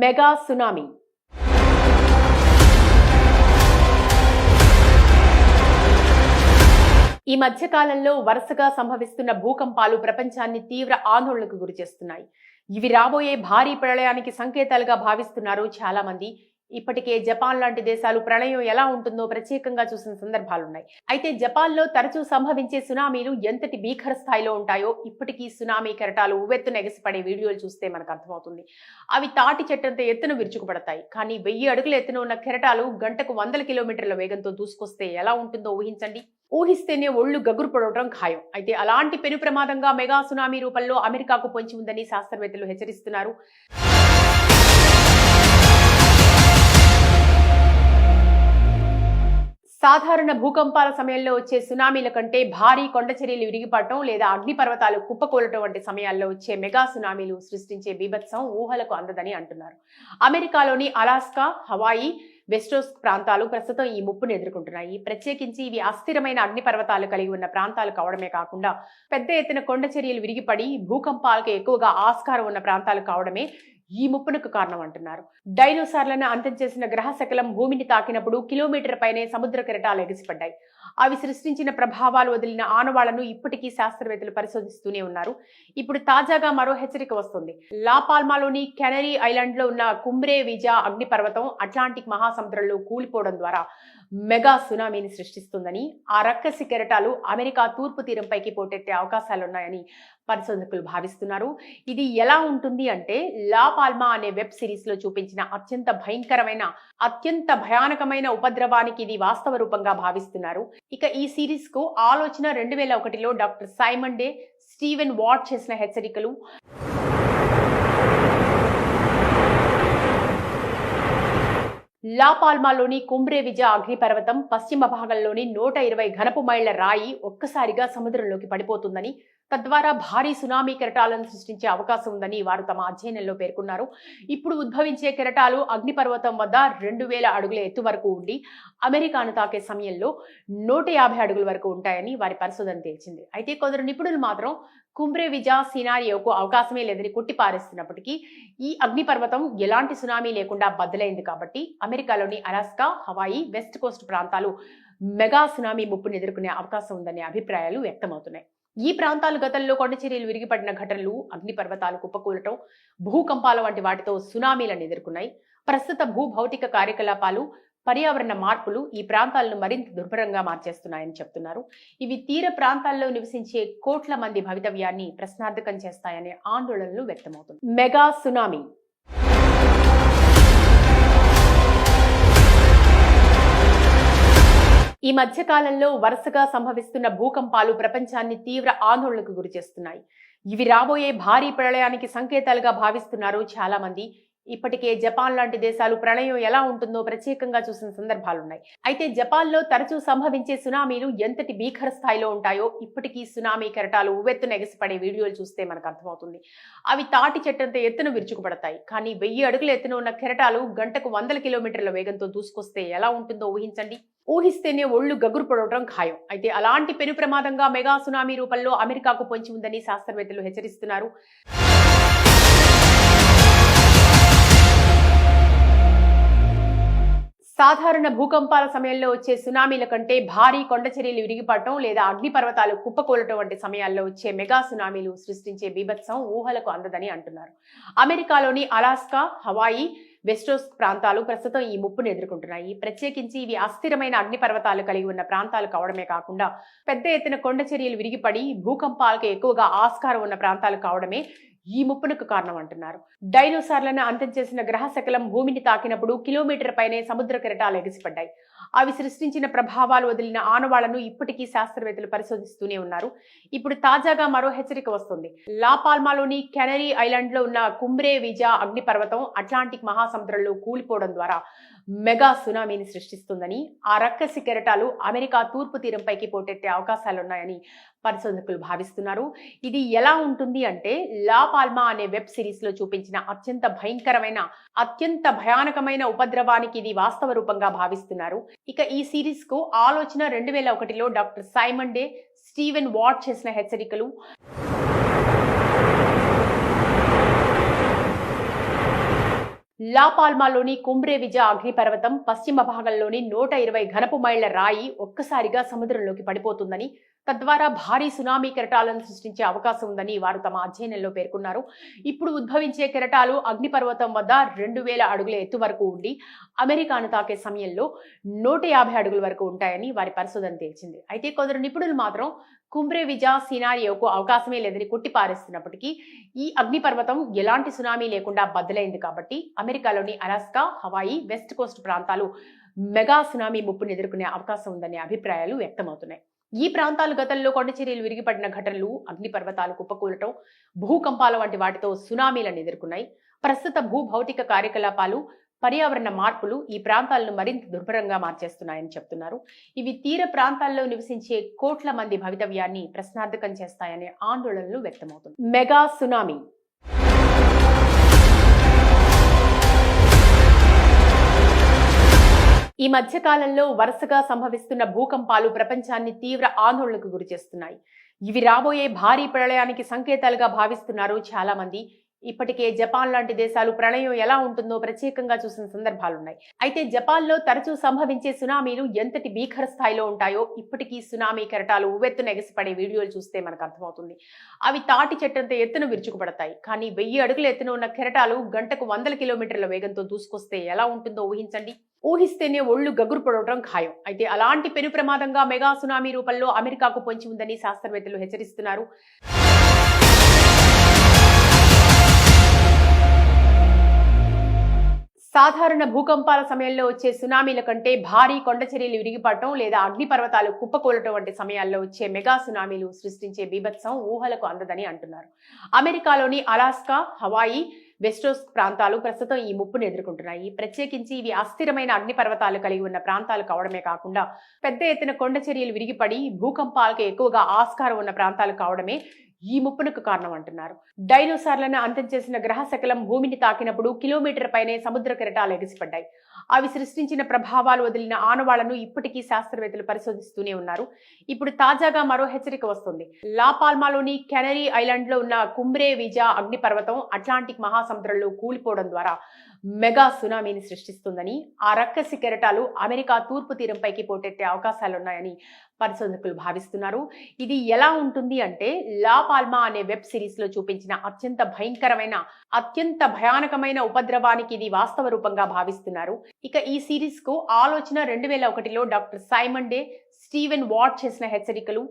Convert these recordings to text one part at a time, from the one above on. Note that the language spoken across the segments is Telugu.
Mega tsunami. ఈ మధ్య కాలంలో వరుసగా సంభవిస్తున్న భూకంపాలు ప్రపంచాన్ని తీవ్ర ఆందోళనకు గురిచేస్తున్నాయి. ఇవి రాబోయే భారీ ప్రళయానికి సంకేతాలుగా భావిస్తున్నారు చాలా మంది ఇప్పటికే జపాన్ లాంటి దేశాలు ప్రళయం ఎలా ఉంటుందో ప్రత్యేకంగా చూసిన సందర్భాలున్నాయి. అయితే జపాన్లో తరచూ సంభవించే సునామీలు ఎంతటి భీకర స్థాయిలో ఉంటాయో ఇప్పటికీ సునామీ కెరటాలు ఉవ్వెత్తున ఎగసిపడే వీడియోలు చూస్తే మనకు అర్థమవుతుంది. అవి తాటి చెట్టంత ఎత్తున విరుచుకుపడతాయి. కానీ వెయ్యి అడుగుల ఎత్తున ఉన్న కెరటాలు గంటకు వందల కిలోమీటర్ల వేగంతో దూసుకొస్తే ఎలా ఉంటుందో ఊహించండి. ఊహిస్తేనే ఒళ్ళు గగురు పడవడం ఖాయం. అయితే అలాంటి పెను ప్రమాదంగా మెగా సునామీ రూపంలో అమెరికాకు పొంచి ఉందని శాస్త్రవేత్తలు హెచ్చరిస్తున్నారు. సాధారణ భూకంపాల సమయంలో వచ్చే సునామీల కంటే భారీ కొండచర్యలు విరిగిపడటం లేదా అగ్నిపర్వతాలు కుప్పకూలటం వంటి సమయాల్లో వచ్చే మెగా సునామీలు సృష్టించే బీభత్సం ఊహలకు అందదని అంటున్నారు. అమెరికాలోని అలాస్కా హవాయి వెస్టోస్ ప్రాంతాలు ప్రస్తుతం ఈ ముప్పును ఎదుర్కొంటున్నాయి. ప్రత్యేకించి ఇవి అస్థిరమైన అగ్నిపర్వతాలు కలిగి ఉన్న ప్రాంతాలు కావడమే కాకుండా పెద్ద ఎత్తున కొండ చర్యలు విరిగిపడి భూకంపాలకు ఎక్కువగా ఆస్కారం ఉన్న ప్రాంతాలు కావడమే ఈ ముప్పునకు కారణం అంటున్నారు డైనోసార్లను అంతం చేసిన గ్రహ శకలం భూమిని తాకినప్పుడు కిలోమీటర్ పైనే సముద్ర కెరటాలు ఎగిసిపడ్డాయి. అవి సృష్టించిన ప్రభావాలు వదిలిన ఆనవాళ్ళను ఇప్పటికీ శాస్త్రవేత్తలు పరిశోధిస్తూనే ఉన్నారు. ఇప్పుడు తాజాగా మరో హెచ్చరిక వస్తుంది. లా పాల్మాలోని కెనరీ ఐలాండ్లో ఉన్న కుంబ్రే విజా అగ్నిపర్వతం అట్లాంటిక్ మహాసముద్రంలో కూలిపోవడం ద్వారా మెగా సునామీని సృష్టిస్తుందని ఆ రక్కసి కెరటాలు అమెరికా తూర్పు తీరంపైకి పోటెత్తే అవకాశాలున్నాయని పరిశోధకులు భావిస్తున్నారు. ఇది ఎలా ఉంటుంది అంటే లా పాల్మా అనే వెబ్ సిరీస్లో చూపించిన అత్యంత భయంకరమైన అత్యంత భయానకమైన ఉపద్రవానికి ఇది వాస్తవ రూపంగా భావిస్తున్నారు. ఇక ఈ సిరీస్కు ఆలోచన రెండు వేల ఒకటిలో doctor Simon Day Steven Ward చేసిన హెచ్చరికలు. లాపాల్మాలోని కుంబ్రే విజా అగ్నిపర్వతం పశ్చిమ భాగంలోని నూట ఇరవై ఘనపు మైళ్ళ రాయి ఒక్కసారిగా సముద్రంలోకి పడిపోతుందని తద్వారా భారీ సునామీ కెరటాలను సృష్టించే అవకాశం ఉందని వారు తమ అధ్యయనంలో పేర్కొన్నారు. ఇప్పుడు ఉద్భవించే కెరటాలు అగ్నిపర్వతం వద్ద రెండు వేల అడుగుల ఎత్తు వరకు ఉండి అమెరికాను తాకే సమయంలో నూట యాభై అడుగుల వరకు ఉంటాయని వారి పరిశోధన తేల్చింది అయితే కొందరు నిపుణులు మాత్రం కుంబ్రే విజా సినారియోకు అవకాశమే లేదని కొట్టిపారేస్తున్నప్పటికీ ఈ అగ్నిపర్వతం ఎలాంటి సునామీ లేకుండా బద్దలైంది కాబట్టి అమెరికాలోని అలాస్కా హవాయి వెస్ట్ కోస్ట్ ప్రాంతాలు మెగా సునామీ ముప్పును ఎదుర్కొనే అవకాశం ఉందనే అభిప్రాయాలు వ్యక్తమవుతున్నాయి. ఈ ప్రాంతాలు గతంలో కొండచర్యలు విరిగిపడిన ఘటనలు అగ్నిపర్వతాలు కుప్పకూలటం భూకంపాల వంటి వాటితో సునామీలను ఎదుర్కొన్నాయి. ప్రస్తుత భూభౌతిక కార్యకలాపాలు పర్యావరణ మార్పులు ఈ ప్రాంతాలను మరింత దుర్భరంగా మార్చేస్తున్నాయని చెప్తున్నారు. ఇవి తీర ప్రాంతాల్లో నివసించే కోట్ల మంది భవితవ్యాన్ని ప్రశ్నార్థకం చేస్తాయనే ఆందోళనలు వ్యక్తమవుతుంది మెగా సునామీ ఈ మధ్యకాలంలో వరుసగా సంభవిస్తున్న భూకంపాలు ప్రపంచాన్ని తీవ్ర ఆందోళనకు గురి చేస్తున్నాయి. ఇవి రాబోయే భారీ ప్రళయానికి సంకేతాలుగా భావిస్తున్నారు చాలా మంది ఇప్పటికే జపాన్ లాంటి దేశాలు ప్రళయం ఎలా ఉంటుందో ప్రత్యేకంగా చూసిన సందర్భాలున్నాయి. అయితే జపాన్లో తరచూ సంభవించే సునామీలు ఎంతటి భీకర స్థాయిలో ఉంటాయో ఇప్పటికీ సునామీ కెరటాలు ఉవ్వెత్తున ఎగసిపడే వీడియోలు చూస్తే మనకు అర్థమవుతుంది. అవి తాటి చెట్టంత ఎత్తున విరుచుకుపడతాయి. కానీ వెయ్యి అడుగుల ఎత్తున ఉన్న కెరటాలు గంటకు వందల కిలోమీటర్ల వేగంతో దూసుకొస్తే ఎలా ఉంటుందో ఊహించండి. ఊహిస్తేనే ఒళ్ళు గగురు పడవడం ఖాయం. అయితే అలాంటి పెను ప్రమాదంగా మెగా సునామీ రూపంలో అమెరికాకు పొంచి ఉందని శాస్త్రవేత్తలు హెచ్చరిస్తున్నారు. సాధారణ భూకంపాల సమయంలో వచ్చే సునామీల కంటే భారీ కొండ చర్యలు విరిగిపడటం లేదా అగ్నిపర్వతాలు కుప్పకూలటం వంటి సమయాల్లో వచ్చే మెగా సునామీలు సృష్టించే బీభత్సం ఊహలకు అందదని అంటున్నారు. అమెరికాలోని అలాస్కా హవాయి వెస్టోస్ ప్రాంతాలు ప్రస్తుతం ఈ ముప్పును ఎదుర్కొంటున్నాయి. ప్రత్యేకించి ఇవి అస్థిరమైన అగ్నిపర్వతాలు కలిగి ఉన్న ప్రాంతాలు కావడమే కాకుండా పెద్ద ఎత్తున కొండ చర్యలు విరిగిపడి భూకంపాలకు ఎక్కువగా ఆస్కారం ఉన్న ప్రాంతాలు కావడమే ఈ ముప్పునకు కారణం అంటున్నారు. డైనోసార్లను అంతం చేసిన గ్రహ శకలం భూమిని తాకినప్పుడు కిలోమీటర్ పైనే సముద్ర కెరటాలు ఎగిసిపడ్డాయి. అవి సృష్టించిన ప్రభావాలు వదిలిన ఆనవాళ్ళను ఇప్పటికీ శాస్త్రవేత్తలు పరిశోధిస్తూనే ఉన్నారు. ఇప్పుడు తాజాగా మరో హెచ్చరిక వస్తుంది. లాపాల్మాలోని కెనరీ ఐలాండ్లో ఉన్న కుంబ్రే విజా అగ్నిపర్వతం అట్లాంటిక్ మహాసముద్రంలో కూలిపోవడం ద్వారా మెగా సునామీని సృష్టిస్తుందని ఆ రక్కసి కెరటాలు అమెరికా తూర్పు తీరంపైకి పోటెత్తే అవకాశాలున్నాయని పరిశోధకులు భావిస్తున్నారు. ఇది ఎలా ఉంటుంది అంటే లా పాల్మా అనే వెబ్ సిరీస్లో చూపించిన అత్యంత భయంకరమైన అత్యంత భయానకమైన ఉపద్రవానికి ఇది వాస్తవ రూపంగా భావిస్తున్నారు. ఇక ఈ సిరీస్కు ఆలోచన రెండు వేల ఒకటిలో doctor Simon Day Steven Ward చేసిన హెచ్చరికలు. లాపాల్మాలోని కుంబ్రేవిజ అగ్నిపర్వతం పశ్చిమ భాగంలోని నూట ఇరవై ఘనపు మైళ్ళ రాయి ఒక్కసారిగా సముద్రంలోకి పడిపోతుందని తద్వారా భారీ సునామీ కెరటాలను సృష్టించే అవకాశం ఉందని వారు తమ అధ్యయనంలో పేర్కొన్నారు. ఇప్పుడు ఉద్భవించే కెరటాలు అగ్నిపర్వతం వద్ద రెండు వేల అడుగుల ఎత్తు వరకు ఉండి అమెరికాను తాకే సమయంలో నూట యాభై అడుగుల వరకు ఉంటాయని వారి పరిశోధన తేల్చింది. అయితే కొందరు నిపుణులు మాత్రం కుంబ్రే విజా సినారియోకు అవకాశమే లేదని కొట్టిపారేస్తున్నప్పటికీ ఈ అగ్నిపర్వతం ఎలాంటి సునామీ లేకుండా బద్దలైంది కాబట్టి అమెరికాలోని అలాస్కా హవాయి వెస్ట్ కోస్ట్ ప్రాంతాలు మెగా సునామీ ముప్పును ఎదుర్కొనే అవకాశం ఉందనే అభిప్రాయాలు వ్యక్తమవుతున్నాయి. ఈ ప్రాంతాలు గతంలో కొండచర్యలు విరిగిపడిన ఘటనలు అగ్నిపర్వతాలు కుప్పకూలటం భూకంపాల వంటి వాటితో సునామీలను ఎదుర్కొన్నాయి. ప్రస్తుత భూ భౌతిక కార్యకలాపాలు పర్యావరణ మార్పులు ఈ ప్రాంతాలను మరింత దుర్భరంగా మార్చేస్తున్నాయని చెప్తున్నారు. ఇవి తీర ప్రాంతాల్లో నివసించే కోట్ల మంది భవితవ్యాన్ని ప్రశ్నార్థకం చేస్తాయనే ఆందోళనలు వ్యక్తమవుతున్నాయి. మెగా సునామీ ఈ మధ్య కాలంలో వరుసగా సంభవిస్తున్న భూకంపాలు ప్రపంచాన్ని తీవ్ర ఆందోళనకు గురిచేస్తున్నాయి ఇవి రాబోయే భారీ ప్రళయానికి సంకేతాలుగా భావిస్తున్నారు చాలా మంది ఇప్పటికే జపాన్ లాంటి దేశాలు ప్రళయం ఎలా ఉంటుందో ప్రత్యేకంగా చూసిన సందర్భాలున్నాయి. అయితే జపాన్లో తరచూ సంభవించే సునామీలు ఎంతటి భీకర స్థాయిలో ఉంటాయో ఇప్పటికీ సునామీ కెరటాలు ఉవ్వెత్తున ఎగసిపడే వీడియోలు చూస్తే మనకు అర్థమవుతుంది. అవి తాటి చెట్టంత ఎత్తున విరుచుకుపడతాయి. కానీ వెయ్యి అడుగుల ఎత్తున ఉన్న కెరటాలు గంటకు వందల కిలోమీటర్ల వేగంతో దూసుకొస్తే ఎలా ఉంటుందో ఊహించండి. ఊహిస్తేనే ఒళ్ళు గగురుపడవటం ఖాయం. అయితే అలాంటి పెను ప్రమాదంగా మెగా సునామీ రూపంలో అమెరికాకు పొంచి ఉందని శాస్త్రవేత్తలు హెచ్చరిస్తున్నారు. సాధారణ భూకంపాల సమయంలో వచ్చే సునామీల కంటే భారీ కొండచర్యలు విరిగిపడటం లేదా అగ్నిపర్వతాలు కుప్పకూలటం వంటి సమయాల్లో వచ్చే మెగా సునామీలు సృష్టించే బీభత్సం ఊహలకు అందదని అంటున్నారు. అమెరికాలోని అలాస్కా హవాయి వెస్టోస్ ప్రాంతాలు ప్రస్తుతం ఈ ముప్పును ఎదుర్కొంటున్నాయి. ప్రత్యేకించి ఇవి అస్థిరమైన అగ్నిపర్వతాలు కలిగి ఉన్న ప్రాంతాలు కావడమే కాకుండా పెద్ద ఎత్తున కొండ చర్యలు విరిగిపడి భూకంపాలకు ఎక్కువగా ఆస్కారం ఉన్న ప్రాంతాలు కావడమే ఈ ముప్పునకు కారణం అంటున్నారు. డైనోసార్లను అంతం చేసిన గ్రహ శకలం భూమిని తాకినప్పుడు కిలోమీటర్ పైనే సముద్ర కెరటాలు ఎగిసిపడ్డాయి. అవి సృష్టించిన ప్రభావాలు వదిలిన ఆనవాళ్ళను ఇప్పటికీ శాస్త్రవేత్తలు పరిశోధిస్తూనే ఉన్నారు. ఇప్పుడు తాజాగా మరో హెచ్చరిక వస్తుంది. లాపాల్మాలోని కెనరీ ఐలాండ్లో ఉన్న కుంబ్రే విజా అగ్నిపర్వతం అట్లాంటిక్ మహాసముద్రంలో కూలిపోవడం ద్వారా మెగా సునామీని సృష్టిస్తుందని ఆ రక్కసి కెరటాలు అమెరికా తూర్పు తీరంపైకి పోటెత్తే అవకాశాలున్నాయని పరిశోధకులు భావిస్తున్నారు. ఇది ఎలా ఉంటుంది అంటే లా పాల్మా అనే వెబ్ సిరీస్లో చూపించిన అత్యంత భయంకరమైన అత్యంత భయానకమైన ఉపద్రవానికి ఇది వాస్తవ రూపంగా భావిస్తున్నారు. ఇక ఈ సిరీస్కు ఆలోచన రెండు వేల ఒకటిలో doctor Simon Day Steven Ward చేసిన హెచ్చరికలు.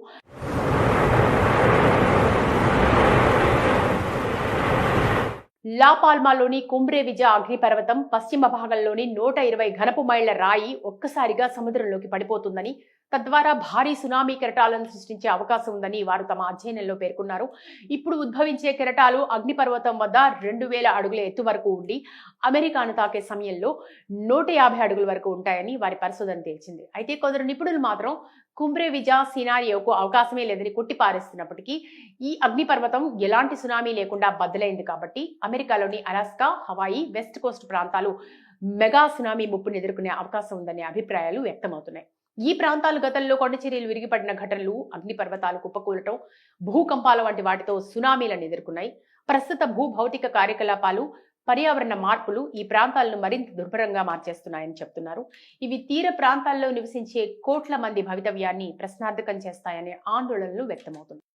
లాపాల్మాలోని కుంబ్రేవిజ అగ్నిపర్వతం పశ్చిమ భాగంలోని నూట ఇరవై ఘనపు మైళ్ళ రాయి ఒక్కసారిగా సముద్రంలోకి పడిపోతుందని తద్వారా భారీ సునామీ కెరటాలను సృష్టించే అవకాశం ఉందని వారు తమ అధ్యయనంలో పేర్కొన్నారు. ఇప్పుడు ఉద్భవించే కెరటాలు అగ్నిపర్వతం వద్ద రెండు వేల అడుగుల ఎత్తు వరకు ఉండి అమెరికాను తాకే సమయంలో నూట యాభై అడుగుల వరకు ఉంటాయని వారి పరిశోధన తేల్చింది అయితే కొందరు నిపుణులు మాత్రం కుంబ్రే విజా సినారియోకు అవకాశమే లేదని కొట్టిపారేస్తున్నప్పటికీ ఈ అగ్నిపర్వతం ఎలాంటి సునామీ లేకుండా బద్దలైంది కాబట్టి అమెరికాలోని అలాస్కా హవాయి వెస్ట్ కోస్ట్ ప్రాంతాలు మెగా సునామీ ముప్పును ఎదుర్కొనే అవకాశం ఉందనే అభిప్రాయాలు వ్యక్తమవుతున్నాయి. ఈ ప్రాంతాలు గతంలో కొండచర్యలు విరిగిపడిన ఘటనలు అగ్నిపర్వతాలు కుప్పకూలటం భూకంపాల వంటి వాటితో సునామీలను ఎదుర్కొన్నాయి. ప్రస్తుత భూ భౌతిక కార్యకలాపాలు పర్యావరణ మార్పులు ఈ ప్రాంతాలను మరింత దుర్భరంగా మార్చేస్తున్నాయని చెప్తున్నారు. ఇవి తీర ప్రాంతాల్లో నివసించే కోట్ల మంది భవితవ్యాన్ని ప్రశ్నార్థకం చేస్తాయనే ఆందోళనలు వ్యక్తమవుతున్నాయి.